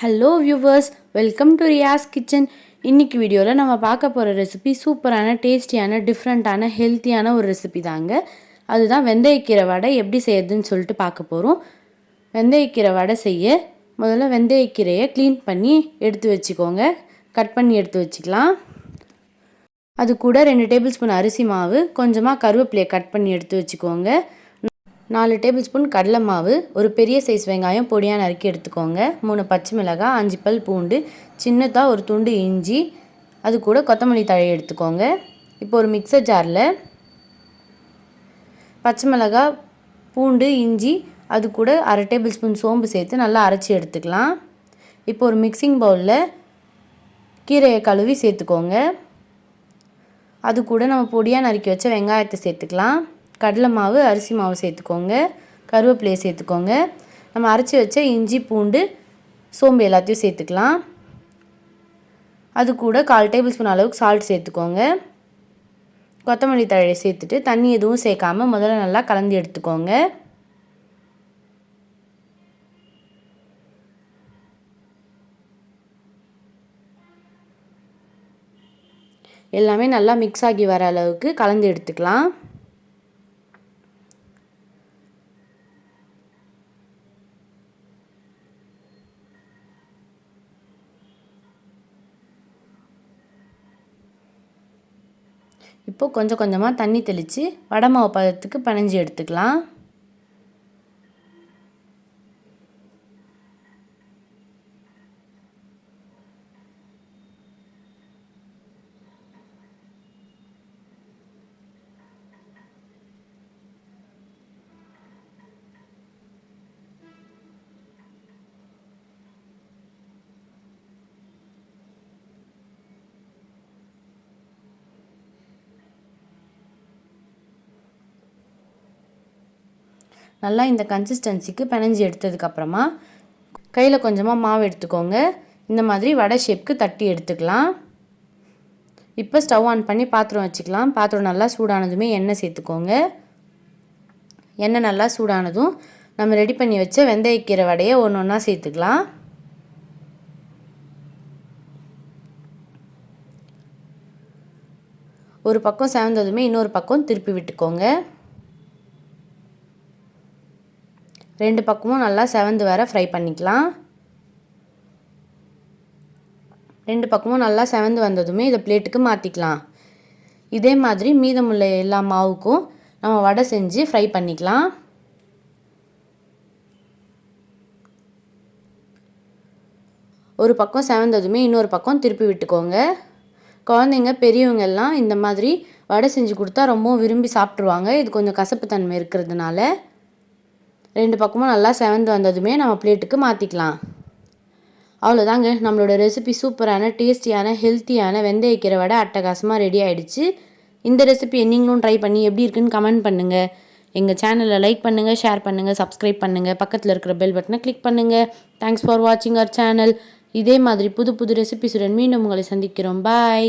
Hello viewers welcome to Riyas kitchen இன்னைக்கு வீடியோவில் நம்ம பார்க்க போகிற ரெசிபி சூப்பரான டேஸ்டியான டிஃப்ரெண்ட்டான ஹெல்த்தியான ஒரு ரெசிபி தாங்க. அதுதான் வெந்தயக்கீரை வடை எப்படி செய்யறதுன்னு சொல்லிட்டு பார்க்க போகிறோம் வெந்தயக்கீரை வடை செய்ய முதல்ல வெந்தயக்கீரையை க்ளீன் பண்ணி எடுத்து வச்சுக்கோங்க. கட் பண்ணி எடுத்து வச்சுக்கலாம். அது கூட ரெண்டு டேபிள் ஸ்பூன் அரிசி மாவு கொஞ்சமாக கருவேப்பிலையை கட் பண்ணி எடுத்து வச்சுக்கோங்க. நாலு டேபிள் ஸ்பூன் கடலை மாவு ஒரு பெரிய சைஸ் வெங்காயம் பொடியாக நறுக்கி எடுத்துக்கோங்க. மூணு பச்சை மிளகாய் அஞ்சு பல் பூண்டு சின்னதாக ஒரு துண்டு இஞ்சி அது கூட கொத்தமல்லி தழை எடுத்துக்கோங்க. இப்போ ஒரு மிக்சர் ஜாரில் பச்சை மிளகாய் பூண்டு இஞ்சி அது கூட அரை டேபிள் ஸ்பூன் சோம்பு சேர்த்து நல்லா அரைச்சி எடுத்துக்கலாம். இப்போ ஒரு மிக்சிங் பவுலில் கீரையை கழுவி சேர்த்துக்கோங்க. அது கூட நம்ம பொடியாக நறுக்கி வச்ச வெங்காயத்தை சேர்த்துக்கலாம். கடலை மாவு அரிசி மாவு சேர்த்துக்கோங்க. கருவேப்பிலையை சேர்த்துக்கோங்க. நம்ம அரைச்சி வச்ச இஞ்சி பூண்டு சோம்பு எல்லாத்தையும் சேர்த்துக்கலாம். அது கூட கால் டேபிள் ஸ்பூன் அளவுக்கு சால்ட் சேர்த்துக்கோங்க. கொத்தமல்லி தழையை சேர்த்துட்டு தண்ணி எதுவும் சேர்க்காமல் முதல்ல நல்லா கலந்து எடுத்துக்கோங்க. எல்லாமே நல்லா மிக்ஸ் ஆகி வர அளவுக்கு கலந்து எடுத்துக்கலாம். இப்போது கொஞ்சம் கொஞ்சமாக தண்ணி தெளித்து வடை மாவு பதத்துக்கு பனைஞ்சி எடுத்துக்கலாம். நல்லா இந்த கன்சிஸ்டன்சிக்கு பிணைஞ்சி எடுத்ததுக்கப்புறமா கையில் கொஞ்சமாக மாவு எடுத்துக்கோங்க. இந்த மாதிரி வடை ஷேப்க்கு தட்டி எடுத்துக்கலாம். இப்போ ஸ்டவ் ஆன் பண்ணி பாத்திரம் வச்சுக்கலாம். பாத்திரம் நல்லா சூடானதுமே எண்ணெய் சேர்த்துக்கோங்க. எண்ணெய் நல்லா சூடானதும் நம்ம ரெடி பண்ணி வச்ச வெந்தயக்கீரை வடையை ஒன்று ஒன்றா சேர்த்துக்கலாம். ஒரு பக்கம் சேர்ந்ததுமே இன்னொரு பக்கம் திருப்பி விட்டுக்கோங்க. ரெண்டு பக்கமும் நல்லா செவந்து வர ஃப்ரை பண்ணிக்கலாம். ரெண்டு பக்கமும் நல்லா செவந்து வந்ததுமே இதை பிளேட்டுக்கு மாற்றிக்கலாம் இதே மாதிரி மீதமுள்ள எல்லா மாவுக்கும் நம்ம வடை செஞ்சு ஃப்ரை பண்ணிக்கலாம். ஒரு பக்கம் செவந்ததுமே இன்னொரு பக்கம் திருப்பி விட்டுக்கோங்க. குழந்தைங்க பெரியவங்க எல்லாம் இந்த மாதிரி வடை செஞ்சு கொடுத்தா ரொம்பவும் விரும்பி சாப்பிட்ருவாங்க இது கொஞ்சம் கசப்பு தன்மை இருக்கிறதுனால. ரெண்டு பக்கமும் நல்லா செவந்து வந்ததுமே நம்ம பிளேட்டுக்கு மாற்றிக்கலாம் அவ்வளோதாங்க. நம்மளோட ரெசிபி சூப்பரான டேஸ்டியான ஹெல்த்தியான வெந்தயக்கீரை வடை அட்டகாசமாக ரெடி ஆகிடுச்சு இந்த ரெசிபி நீங்களும் ட்ரை பண்ணி எப்படி இருக்குன்னு கமெண்ட் பண்ணுங்கள் எங்கள் சேனலை லைக் பண்ணுங்கள் ஷேர் பண்ணுங்கள் சப்ஸ்கிரைப் பண்ணுங்கள் பக்கத்தில் இருக்கிற பெல் பட்டனை கிளிக் பண்ணுங்கள் தேங்க்ஸ் ஃபார் வாட்சிங் அவர் சேனல் இதே மாதிரி புது புது ரெசிபிஸுடன் மீண்டும் உங்களை சந்திக்கிறோம். பாய்